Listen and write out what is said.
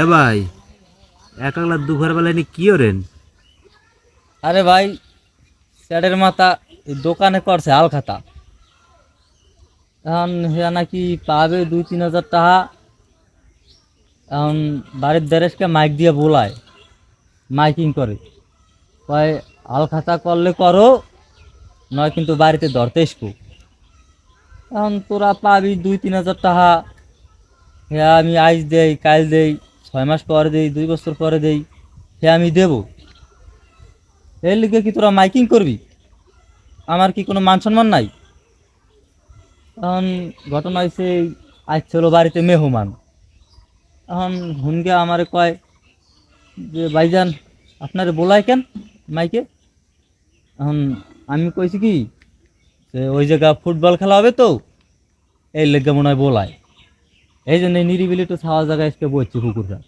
এ ভাই একলা দুপুর বেলায় নি কি ওরেন? আরে ভাই, স্যারের মাথা দোকানে করছে আল খাতা এখন হ্যাঁ নাকি পাবে দুই তিন হাজার টাকা। এখন বাড়ির দেরেসকে মাইক দিয়ে বোলায়, মাইকিং করে। কয় খাতা করলে করো, নয় কিন্তু বাড়িতে ধরতে এসবো। এখন তোরা পাবি দুই তিন হাজার টাকা। হ্যাঁ আমি আইস দেই, কাল দেই। ছয় মাস পরে দেই, দুই বছর পরে দেই হ্যাঁ আমি দেবো। এর লিগে কি তোরা মাইকিং করবি? আমার কি কোনো মান সম্মান নাই? এখন ঘটনা হয়েছে আজ ছিল বাড়িতে মেহমান। এখন হুনগে আমারে কয় যে, ভাইজান, আপনার বলায় কেন মাইকে? এখন আমি কইছি কি, যে, ওই জায়গা ফুটবল খেলা হবে তো এই লেগে মনে হয় বলায়। এই জন্য নিরিবিলি একটু ছাওয়া জায়গায় এসে বসছি কুকুরটা